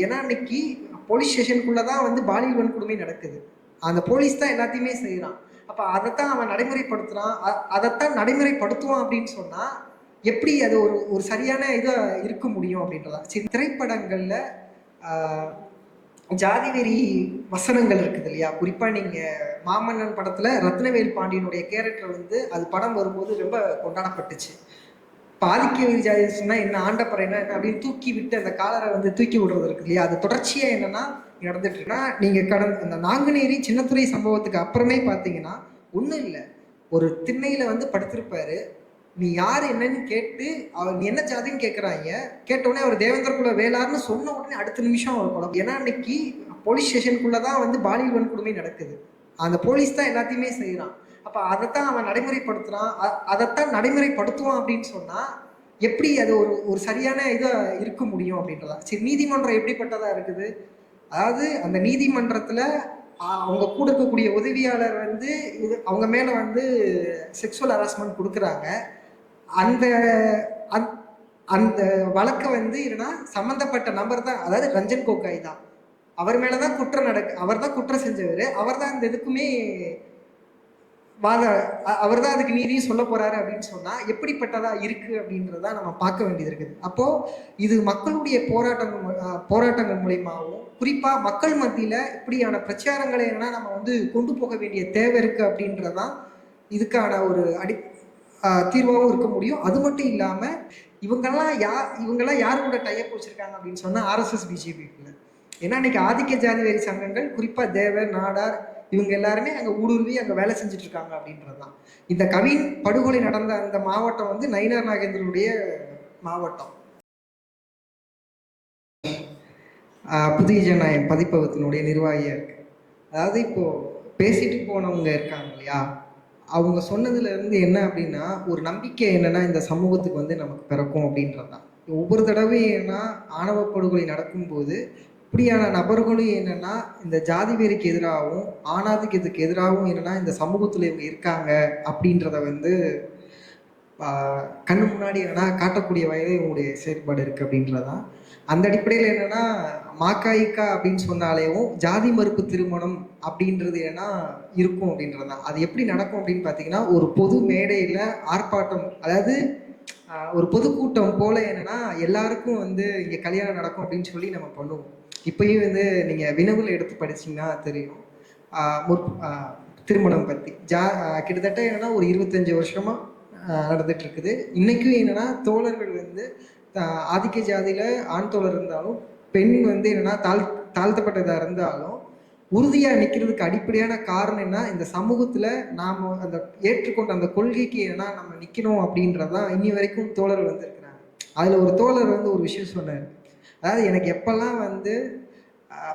ஏன்னா அன்னைக்கு போலீஸ் ஸ்டேஷனுக்குள்ள தான் வந்து பாலியல் வன்கொடுமை நடக்குது. அந்த போலீஸ் தான் எல்லாத்தையுமே செய்கிறான் அப்போ அதைத்தான் அவன் நடைமுறைப்படுத்துகிறான் அதைத்தான் நடைமுறைப்படுத்துவான் அப்படின்னு சொன்னால் எப்படி அது ஒரு ஒரு சரியான இதாக இருக்க முடியும் அப்படின்றதா? சரி திரைப்படங்களில் ஆஹ், ஜாதி வெறி வசனங்கள் இருக்குது இல்லையா? குறிப்பாக நீங்கள் மாமன்னன் படத்தில் ரத்னவேல் பாண்டியனுடைய கேரக்டர் வந்து அது படம் வரும்போது ரொம்ப கொண்டாடப்பட்டுச்சு. பாதிக்க வெறி என்ன ஆண்டப்பறைனா என்ன அப்படின்னு தூக்கி விட்டு அந்த காலரை வந்து தூக்கி விடுறது இருக்கு இல்லையா? அது தொடர்ச்சியா என்னன்னா நடந்துட்டு இருக்குன்னா நீங்க கடந்த அந்த நாங்குநேரி சின்னத்துறை சம்பவத்துக்கு அப்புறமே பாத்தீங்கன்னா ஒண்ணும் இல்லை. ஒரு திண்ணையில வந்து படுத்திருப்பாரு. நீ யார் என்னன்னு கேட்டு அவர் நீ என்ன ஜாதின்னு கேட்குறாங்க கேட்டவுடனே அவர் தேவேந்திர குல வேளார்னு சொன்ன உடனே அடுத்த நிமிஷம் அவர் குழப்பம். ஏன்னா அன்னைக்கு போலீஸ் ஸ்டேஷனுக்குள்ளே தான் வந்து பாலியல் வன்கொடுமை நடக்குது. அந்த போலீஸ் தான் எல்லாத்தையுமே செய்கிறான் அப்போ அதைத்தான் அவன் நடைமுறைப்படுத்துகிறான் அதைத்தான் நடைமுறைப்படுத்துவான் அப்படின்னு சொன்னால் எப்படி அது ஒரு ஒரு சரியான இதாக இருக்க முடியும் அப்படின்றதா? சரி நீதிமன்றம் எப்படிப்பட்டதாக இருக்குது? அதாவது அந்த நீதிமன்றத்தில் அவங்க கூட இருக்கக்கூடிய உதவியாளர் வந்து இது அவங்க மேலே வந்து செக்ஷுவல் ஹராஸ்மெண்ட் கொடுக்குறாங்க. அந்த அந்த- அந்த வழக்கை வந்து என்னன்னா சம்மந்தப்பட்ட நபர் தான் அதாவது ரஞ்சன் கோகாய் தான். அவர் மேலே தான் குற்றம் நடக்கு அவர் தான் குற்றம் செஞ்சவர். அவர் தான் இந்த இதுக்குமே வாத அவர் தான் அதுக்கு நீதியும் சொல்ல போறாரு அப்படின்னு சொன்னா எப்படிப்பட்டதா இருக்கு அப்படின்றத நம்ம பார்க்க வேண்டியது இருக்குது. அப்போ இது மக்களுடைய போராட்டங்கள் போராட்டங்கள் மூலியமாகவும் குறிப்பா மக்கள் மத்தியில இப்படியான பிரச்சாரங்களை என்ன நம்ம வந்து கொண்டு போக வேண்டிய தேவை இருக்கு அப்படின்றதான் இதுக்கான ஒரு அடி தீர்வாகவும் இருக்க முடியும். அது மட்டும் இல்லாம இவங்கெல்லாம் யா இவங்கெல்லாம் யார் கூட டைப் வச்சிருக்காங்க அப்படின்னு சொன்னா ஆர்எஸ்எஸ் பிஜேபிக்குள்ள ஏன்னா இன்னைக்கு ஆதிக்க ஜாதிவாரி சங்கங்கள் குறிப்பா தேவர் நாடார் இவங்க எல்லாருமே அங்கே ஊடுருவி அங்கே வேலை செஞ்சுட்டு இருக்காங்க அப்படின்றதுதான். இந்த கவின் படுகொலை நடந்த அந்த மாவட்டம் வந்து நயினார் நாகேந்திரனுடைய மாவட்டம். புதிய ஜனநாயகம் பதிப்பகத்தினுடைய நிர்வாகியா இருக்கு. அதாவது இப்போ பேசிட்டு போனவங்க இருக்காங்க இல்லையா? அவங்க சொன்னதுல இருந்து என்ன அப்படின்னா ஒரு நம்பிக்கை என்னன்னா இந்த சமூகத்துக்கு வந்து நமக்கு பிறக்கும் அப்படின்றது தான் ஒவ்வொரு தடவையும் ஏன்னா ஆணவ படுகொலை நடக்கும்போது இப்படியான நபர்களும் என்னென்னா இந்த ஜாதி வெறிக்கு எதிராகவும் ஆணாதிக்கத்துக்கு எதிராகவும் என்னன்னா இந்த சமூகத்தில் இவங்க இருக்காங்க அப்படின்றத வந்து கண்ணு முன்னாடி என்னென்னா காட்டக்கூடிய வயதில் இவங்களுடைய செயற்பாடு இருக்குது அப்படின்றதான் அந்த அடிப்படையில் என்னென்னா மாக்காய்க்கா அப்படின்னு சொன்னாலேயும் ஜாதி மறுப்பு திருமணம் அப்படின்றது என்ன இருக்கும் அப்படின்றது தான் அது எப்படி நடக்கும் அப்படின்னு பார்த்தீங்கன்னா ஒரு பொது மேடையில் ஆர்ப்பாட்டம் அதாவது ஒரு பொதுக்கூட்டம் போல என்னன்னா எல்லாருக்கும் வந்து இங்கே கல்யாணம் நடக்கும் அப்படின்னு சொல்லி நம்ம பண்ணுவோம். இப்பயும் வந்து நீங்கள் வினவில் எடுத்து படிச்சீங்கன்னா தெரியும். முற்- திருமணம் பற்றி ஜா கிட்டத்தட்ட என்னன்னா ஒரு இருபத்தஞ்சு வருஷமா நடந்துட்டு இருக்குது இன்னைக்கும் என்னன்னா தோழர்கள் வந்து ஆதிக்க ஜாதியில ஆண் தோழர் இருந்தாலும் பெண் வந்து என்னன்னா தாழ் தாழ்த்தப்பட்டதா இருந்தாலும் உறுதியா நிக்கிறதுக்கு அடிப்படையான காரணம் என்ன? இந்த சமூகத்துல நாம அந்த ஏற்றுக்கொண்ட அந்த கொள்கைக்கு என்னன்னா நம்ம நிக்கணும் அப்படின்றதான் இன்னி வரைக்கும் தோழர் வந்து இருக்கிறாங்க. அதுல ஒரு தோழர் வந்து ஒரு விஷயம் சொன்னார். அதாவது எனக்கு எப்பெல்லாம் வந்து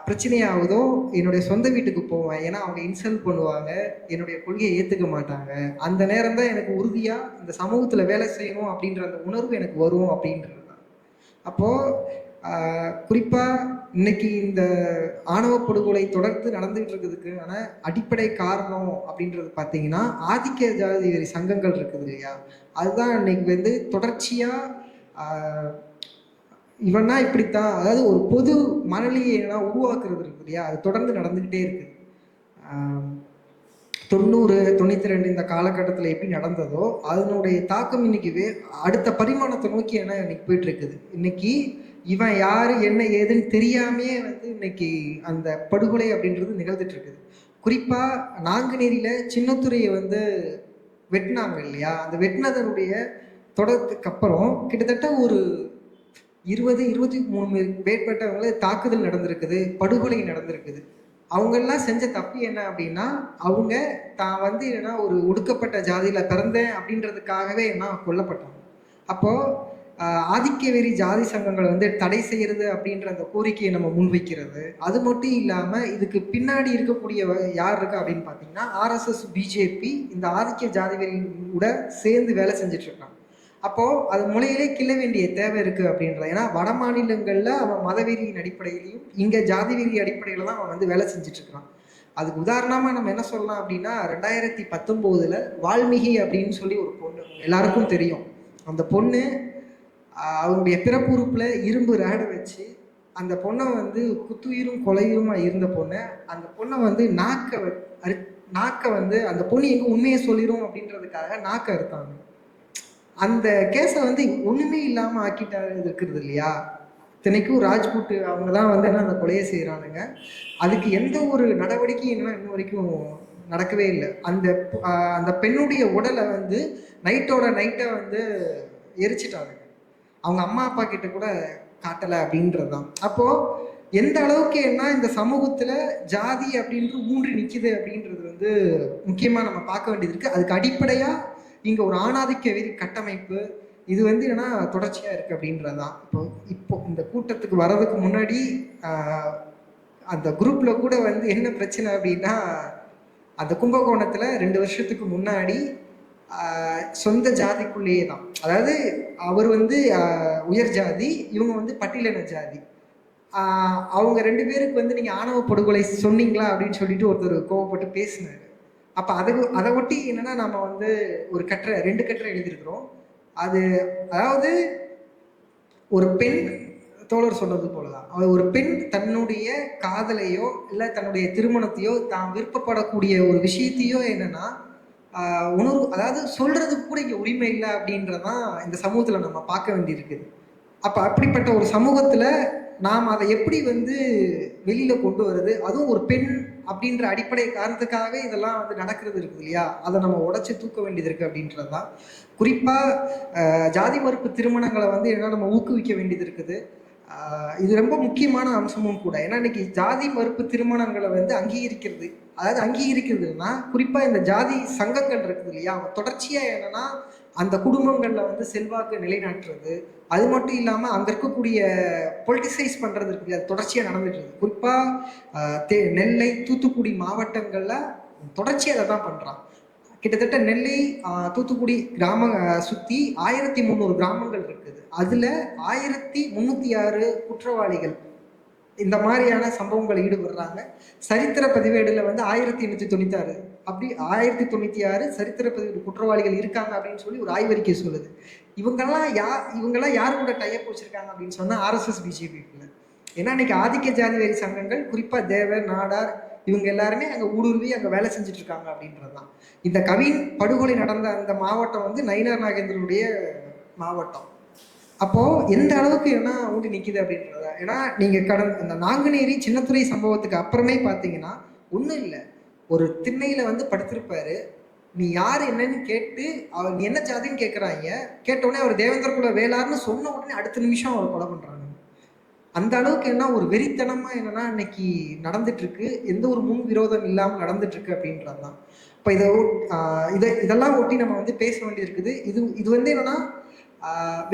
பிரச்சனையாகுதோ என்னுடைய சொந்த வீட்டுக்கு போவேன். ஏன்னா அவங்க இன்சல்ட் பண்ணுவாங்க. என்னுடைய கொள்கையை ஏற்றுக்க மாட்டாங்க. அந்த நேரம் தான் எனக்கு உறுதியாக இந்த சமூகத்தில் வேலை செய்யணும் அப்படின்ற அந்த உணர்வு எனக்கு வரும் அப்படின்றது தான். அப்போது குறிப்பாக இன்னைக்கு இந்த ஆணவ படுகொலை தொடர்ந்து நடந்துகிட்டு இருக்கிறதுக்கான அடிப்படை காரணம் அப்படின்றது பார்த்தீங்கன்னா ஆதிக்க ஜாதி சங்கங்கள் இருக்குது இல்லையா? அதுதான் இன்னைக்கு வந்து தொடர்ச்சியாக இவன்னா இப்படித்தான் அதாவது ஒரு பொது மனநிலையெல்லாம் உருவாக்குறது இருக்கு இல்லையா? அது தொடர்ந்து நடந்துக்கிட்டே இருக்கு. தொண்ணூறு தொண்ணூற்றி ரெண்டு இந்த காலகட்டத்தில் எப்படி நடந்ததோ அதனுடைய தாக்கம் இன்னைக்கு வே- அடுத்த பரிமாணத்தை நோக்கி என்ன இன்னைக்கு போயிட்டு இருக்குது இன்னைக்கு இவன் யார் என்ன ஏதுன்னு தெரியாமையே வந்து இன்னைக்கு அந்த படுகொலை அப்படின்றது நிகழ்ந்துட்டு இருக்குது குறிப்பாக நாங்குநேரியில் சின்னத்துறையை வந்து வெட்டினாங்க இல்லையா? அந்த வெட்டினதனுடைய தொடர்த்துக்கு அப்புறம் கிட்டத்தட்ட ஒரு இருபது இருபத்தி மூணு மேற்பட்டவங்களே தாக்குதல் நடந்திருக்குது படுகொலை நடந்திருக்குது. அவங்கெல்லாம் செஞ்ச தப்பு என்ன அப்படின்னா அவங்க தான் வந்து என்னன்னா ஒரு ஒடுக்கப்பட்ட ஜாதியில பிறந்தேன் அப்படின்றதுக்காகவே என்ன கொல்லப்பட்டாங்க. அப்போ ஆதிக்கவெறி ஜாதி சங்கங்களை வந்து தடை செய்யறது அப்படின்ற அந்த கோரிக்கையை நம்ம முன்வைக்கிறது. அது மட்டும் இல்லாம இதுக்கு பின்னாடி இருக்கக்கூடிய யார் இருக்கா அப்படின்னு பார்த்தீங்கன்னா ஆர்எஸ்எஸ் பிஜேபி இந்த ஆதிக்க ஜாதி வெறியோட சேர்ந்து வேலை செஞ்சுட்டு அப்போது அது மொழியிலே கிள்ள வேண்டிய தேவை இருக்குது அப்படின்றது ஏன்னா வட மாநிலங்களில் அவன் மதவெறியின் அடிப்படையிலையும் இங்கே ஜாதி வெறி அடிப்படையில் தான் அவன் வந்து வேலை செஞ்சிட்ருக்கிறான் அதுக்கு உதாரணமாக நம்ம என்ன சொல்லலாம் அப்படின்னா ரெண்டாயிரத்தி பத்தொம்போதில் வால்மீகி அப்படின்னு சொல்லி ஒரு பொண்ணு எல்லாருக்கும் தெரியும். அந்த பொண்ணு அவனுடைய அவங்களுடைய பிறப்புறுப்புல இரும்பு ரேடை வச்சு அந்த பொண்ணை வந்து குத்துயிரும் கொலையுமா இருந்த பொண்ணை அந்த பொண்ணை வந்து நாக்கை அரு நாக்கை வந்து அந்த பொண்ணு எங்க உண்மையை சொல்லிடும் அப்படின்றதுக்காக நாக்கை அறுத்தாங்க. அந்த கேஸை வந்து ஒண்ணுமே இல்லாம ஆக்கிட்டாரு இருக்கிறது இல்லையா? இத்தனைக்கும் ராஜ்புட் அவங்க தான் வந்து என்ன அந்த கொலையை செய்கிறானுங்க அதுக்கு எந்த ஒரு நடவடிக்கையும் என்னன்னா இன்ன வரைக்கும் நடக்கவே இல்லை. அந்த அந்த பெண்ணுடைய உடலை வந்து நைட்டோட நைட்டை வந்து எரிச்சிட்டாங்க. அவங்க அம்மா அப்பா கிட்ட கூட காட்டலை அப்படின்றது தான். அப்போது எந்த அளவுக்கு என்ன இந்த சமூகத்தில் ஜாதி அப்படின்றது ஊன்றி நிற்கிது அப்படின்றது வந்து முக்கியமாக நம்ம பார்க்க வேண்டியது இருக்குது அதுக்கு அடிப்படையாக இங்க ஒரு ஆணாதிக்க வீதி கட்டமைப்பு இது வந்து என்னன்னா தொடர்ச்சியா இருக்கு அப்படின்றது தான் இப்போ இப்போ இந்த கூட்டத்துக்கு வர்றதுக்கு முன்னாடி அந்த குரூப்ல கூட வந்து என்ன பிரச்சனை அப்படின்னா அந்த கும்பகோணத்துல ரெண்டு வருஷத்துக்கு முன்னாடி சொந்த ஜாதிக்குள்ளேயே தான் அதாவது அவர் வந்து உயர் ஜாதி இவங்க வந்து பட்டியலின ஜாதி. அவங்க ரெண்டு பேருக்கு வந்து நீங்க ஆணவ படுகொலை சொன்னீங்களா அப்படின்னு சொல்லிட்டு ஒருத்தர் கோவப்பட்டு பேசினார். அப்ப அதை அதை ஒட்டி என்னன்னா நம்ம வந்து ஒரு கட்டுரை ரெண்டு கட்டுரை எழுதியிருக்கிறோம். அது அதாவது ஒரு பெண் தோழர் சொன்னது போலதான். அவர் ஒரு பெண் தன்னுடைய காதலையோ இல்லை தன்னுடைய திருமணத்தையோ தான் விருப்பப்படக்கூடிய ஒரு விஷயத்தையோ என்னன்னா ஆஹ் உணர்வு அதாவது சொல்றதுக்கு கூட இங்க உரிமை இல்லை அப்படின்றதான் இந்த சமூகத்துல நம்ம பார்க்க வேண்டியிருக்குது. அப்ப அப்படிப்பட்ட ஒரு சமூகத்துல நாம் அதை எப்படி வந்து வெளியில் கொண்டு வருது அதுவும் ஒரு பெண் அப்படின்ற அடிப்படை காரணத்துக்காகவே இதெல்லாம் வந்து நடக்கிறது இருக்குது இல்லையா? அதை நம்ம உடச்சி தூக்க வேண்டியது இருக்குது அப்படின்றது தான். குறிப்பாக ஜாதி மறுப்பு திருமணங்களை வந்து என்ன நம்ம ஊக்குவிக்க வேண்டியது இருக்குது. இது ரொம்ப முக்கியமான அம்சமும் கூட. ஏன்னா இன்னைக்கு ஜாதி மறுப்பு திருமணங்களை வந்து அங்கீகரிக்கிறது. அதாவது அங்கீகரிக்கிறதுனா குறிப்பாக இந்த ஜாதி சங்கங்கள் இருக்குது இல்லையா? தொடர்ச்சியாக என்னன்னா அந்த குடும்பங்களில் வந்து செல்வாக்கு நிலைநாட்டுறது அது மட்டும் இல்லாமல் அங்கே இருக்கக்கூடிய பொலிட்டிசைஸ் பண்ணுறதுக்கு அது தொடர்ச்சியாக நடந்துட்டு குறிப்பாக தே- நெல்லை தூத்துக்குடி மாவட்டங்களில் தொடர்ச்சியாக அதை தான் பண்ணுறான் கிட்டத்தட்ட நெல்லை தூத்துக்குடி கிராம சுற்றி ஆயிரத்தி முந்நூறு கிராமங்கள் இருக்குது. அதில் ஆயிரத்தி முந்நூற்றி ஆறு குற்றவாளிகள் இந்த மாதிரியான சம்பவங்கள் ஈடுபடுறாங்க. சரித்திர பதிவேடுல வந்து ஆயிரத்தி எண்ணூற்றி தொண்ணூத்தாறு அப்படி ஆயிரத்தி தொண்ணூத்தி ஆறு சரித்திர பதிவு குற்றவாளிகள் இருக்காங்க அப்படின்னு சொல்லி ஒரு ஆய்வறிக்கை சொல்லுது. இவங்கெல்லாம் யா இவங்கெல்லாம் யார் கூட டைப் வச்சிருக்காங்க அப்படின்னு சொன்னா ஆர்எஸ்எஸ் பிஜேபிக்குள்ள ஏன்னா இன்னைக்கு ஆதிக்க ஜாதிவாரி சங்கங்கள் குறிப்பா தேவர் நாடார் இவங்க எல்லாருமே அங்க ஊடுருவி அங்க வேலை செஞ்சுட்டு இருக்காங்க அப்படின்றதுதான். இந்த கவின் படுகொலை நடந்த அந்த மாவட்டம் வந்து நயினார் நாகேந்திரனுடைய மாவட்டம். அப்போ எந்த அளவுக்கு என்ன ஊட்டி நிக்குது அப்படின்றத ஏன்னா நீங்க கடந்த அந்த நாங்குநேரி சின்னத்துறை சம்பவத்துக்கு அப்புறமே பாத்தீங்கன்னா ஒண்ணும் இல்லை. ஒரு திண்ணையில வந்து படுத்திருப்பாரு. நீ யார் என்னன்னு கேட்டு அவர் நீ என்ன ஜாதின்னு கேட்குறாங்க கேட்ட உடனே அவர் தேவேந்திர குல வேளார்னு சொன்ன உடனே அடுத்த நிமிஷம் அவர் கொலை பண்ணுறாங்க அந்த அளவுக்கு என்ன ஒரு வெறித்தனமாக என்னன்னா இன்னைக்கு நடந்துட்டு இருக்கு எந்த ஒரு முன் விரோதம் இல்லாமல் நடந்துட்டு இருக்கு அப்படின்றதுதான். இப்போ இதை இதை இதெல்லாம் ஒட்டி நம்ம வந்து பேச வேண்டியிருக்குது. இது இது வந்து என்னன்னா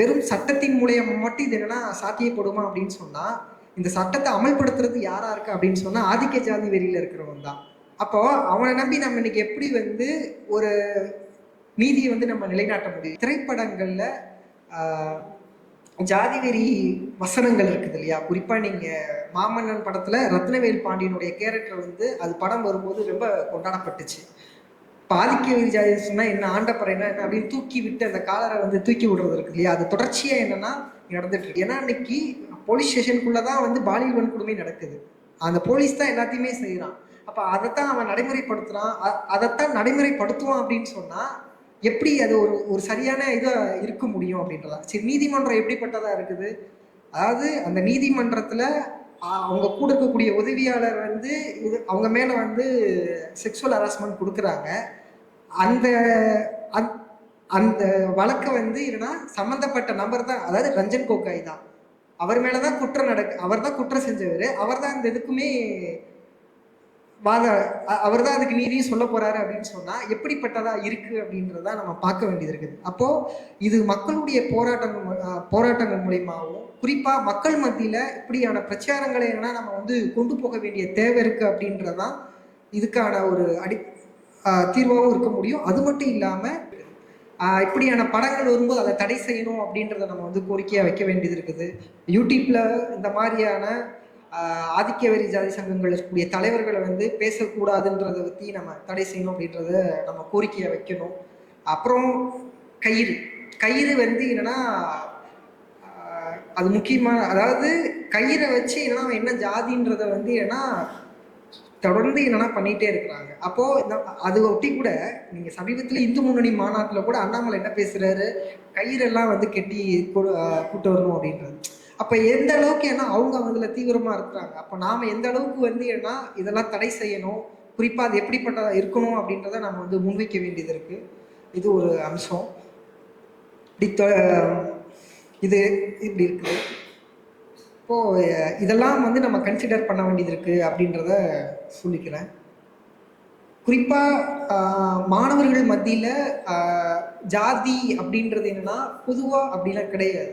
வெறும் சட்டத்தின் மூலியமா மட்டும் இது என்னன்னா சாத்தியப்படுமா அப்படின்னு சொன்னால் இந்த சட்டத்தை அமல்படுத்துறது யாரா இருக்கு அப்படின்னு சொன்னால் ஆதிக்க ஜாதி வெறியில் இருக்கிறவன் தான் அப்போ அவனை நம்பி நம்ம இன்னைக்கு எப்படி வந்து ஒரு நீதியை வந்து நம்ம நிலைநாட்ட முடியும்? திரைப்படங்கள்ல ஜாதி வெறி வசனங்கள் இருக்குது இல்லையா? குறிப்பா நீங்க மாமன்னன் படத்துல ரத்னவேல் பாண்டியனுடைய கேரக்டர் வந்து அது படம் வரும்போது ரொம்ப கொண்டாடப்பட்டுச்சு. பாதிக்க வெறி ஜாதி சொன்னா என்ன ஆண்டப்பறை என்ன என்ன அப்படின்னு தூக்கி விட்டு அந்த காலரை வந்து தூக்கி விடுறது இருக்கு இல்லையா? அது தொடர்ச்சியா என்னன்னா நடந்துட்டு இருக்கு. ஏன்னா இன்னைக்கு போலீஸ் ஸ்டேஷனுக்குள்ளதான் வந்து பாலியல் வன்கொடுமை நடக்குது. அந்த போலீஸ் தான் எல்லாத்தையுமே செய்யறான். அப்போ அதைத்தான் அவன் நடைமுறைப்படுத்துகிறான் அதைத்தான் நடைமுறைப்படுத்துவான் அப்படின்னு சொன்னால் எப்படி அது ஒரு ஒரு சரியான இதாக இருக்க முடியும் அப்படின்றதா? சரி நீதிமன்றம் எப்படிப்பட்டதாக இருக்குது? அதாவது அந்த நீதிமன்றத்தில் அவங்க கூட இருக்கக்கூடிய உதவியாளர் வந்து இது அவங்க மேலே வந்து செக்ஷுவல் ஹராஸ்மெண்ட் கொடுக்குறாங்க. அந்த அந்த- அந்த வழக்கை வந்து என்னன்னா சம்மந்தப்பட்ட நபர் தான் அதாவது ரஞ்சன் கோகாய் தான். அவர் மேலே தான் குற்றம் நடக்கு அவர் தான் குற்றம் செஞ்சவர். அவர் தான் இந்த இதுக்குமே வாத அவர் தான் அதுக்கு நீதியும் சொல்ல போறாரு அப்படின்னு சொன்னா எப்படிப்பட்டதா இருக்கு அப்படின்றத நம்ம பார்க்க வேண்டியது இருக்குது. அப்போ இது மக்களுடைய போராட்டங்கள் போராட்டங்கள் மூலியமாகவும் குறிப்பா மக்கள் மத்தியில இப்படியான பிரச்சாரங்களை என்ன நம்ம வந்து கொண்டு போக வேண்டிய தேவை இருக்கு அப்படின்றதான் இதுக்கான ஒரு அடி தீர்வாகவும் இருக்க முடியும். அது மட்டும் இல்லாம இப்படியான படங்கள் வரும்போது அதை தடை செய்யணும் அப்படின்றத நம்ம வந்து கோரிக்கையா வைக்க வேண்டியது இருக்குது. யூடியூப்ல இந்த மாதிரியான ஆதிக்கவரி ஜாதி சங்கங்கள் இருக்கக்கூடிய தலைவர்களை வந்து பேசக்கூடாதுன்றதை பற்றி நம்ம தடை செய்யணும் அப்படின்றத நம்ம கோரிக்கையை வைக்கணும். அப்புறம் கயிறு. கயிறு வந்து என்னன்னா அது முக்கியமான அதாவது கயிறை வச்சு என்னன்னா அவன் என்ன ஜாதின்றத வந்து ஏன்னா தொடர்ந்து என்னன்னா பண்ணிட்டே இருக்கிறாங்க. அப்போ இந்த- அது ஒட்டி கூட நீங்க சமீபத்தில் இந்து முன்னணி மாநாட்டில் கூட அண்ணாமலை என்ன பேசுறாரு? கயிறெல்லாம் வந்து கெட்டி கொடு- கூட்டு வரணும் அப்படின்றது அப்போ எந்த அளவுக்கு ஏன்னா அவங்க அதில் தீவிரமாக இருக்கிறாங்க. அப்போ நாம் எந்த அளவுக்கு வந்து ஏன்னா இதெல்லாம் தடை செய்யணும் குறிப்பாக அது எப்படிப்பட்டதாக இருக்கணும் அப்படின்றத நம்ம வந்து முன்வைக்க வேண்டியது இருக்குது இது ஒரு அம்சம். இப்படி இது இப்படி இருக்குது இப்போது இதெல்லாம் வந்து நம்ம கன்சிடர் பண்ண வேண்டியது இருக்குது அப்படின்றத சொல்லிக்கிறேன். குறிப்பாக மாணவர்கள் மத்தியில் ஜாதி அப்படின்றது என்னன்னா பொதுவாக அப்படிலாம் கிடையாது.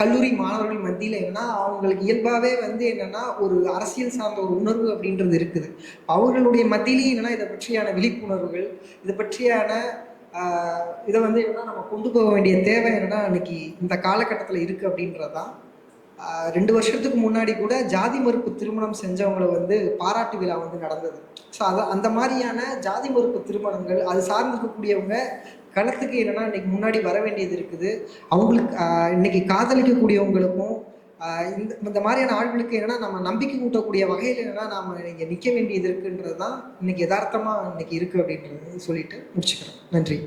கல்லூரி மாணவர்கள் மத்தியில் என்னன்னா அவங்களுக்கு இயல்பாகவே வந்து என்னன்னா ஒரு அரசியல் சார்ந்த ஒரு உணர்வு அப்படின்றது இருக்குது. அவர்களுடைய மத்தியிலேயே என்னன்னா இதை பற்றியான விழிப்புணர்வுகள் இதை பற்றியான இதை வந்து என்னன்னா நம்ம கொண்டு போக வேண்டிய தேவை என்னன்னா இன்னைக்கு இந்த காலகட்டத்தில் இருக்குது அப்படின்றது தான் ரெண்டு வருஷத்துக்கு முன்னாடி கூட ஜாதி மறுப்பு திருமணம் செஞ்சவங்களை வந்து பாராட்டு விழா வந்து நடந்தது. ஸோ அது அந்த மாதிரியான ஜாதி மறுப்பு திருமணங்கள் அது சார்ந்திருக்கக்கூடியவங்க களத்துக்கு என்னென்னா இன்னைக்கு முன்னாடி வர வேண்டியது இருக்குது. அவங்களுக்கு இன்னைக்கு காதலிக்கக்கூடியவங்களுக்கும் இந்த இந்த மாதிரியான ஆட்களுக்கு என்னன்னா நம்ம நம்பிக்கை கூட்டக்கூடிய வகையில் என்னன்னா நாம் இங்கே நிற்க வேண்டியது இருக்குன்றது தான் இன்னைக்கு யதார்த்தமாக இன்னைக்கு இருக்குது அப்படின்றது சொல்லிட்டு முடிச்சுக்கிறோம். நன்றி.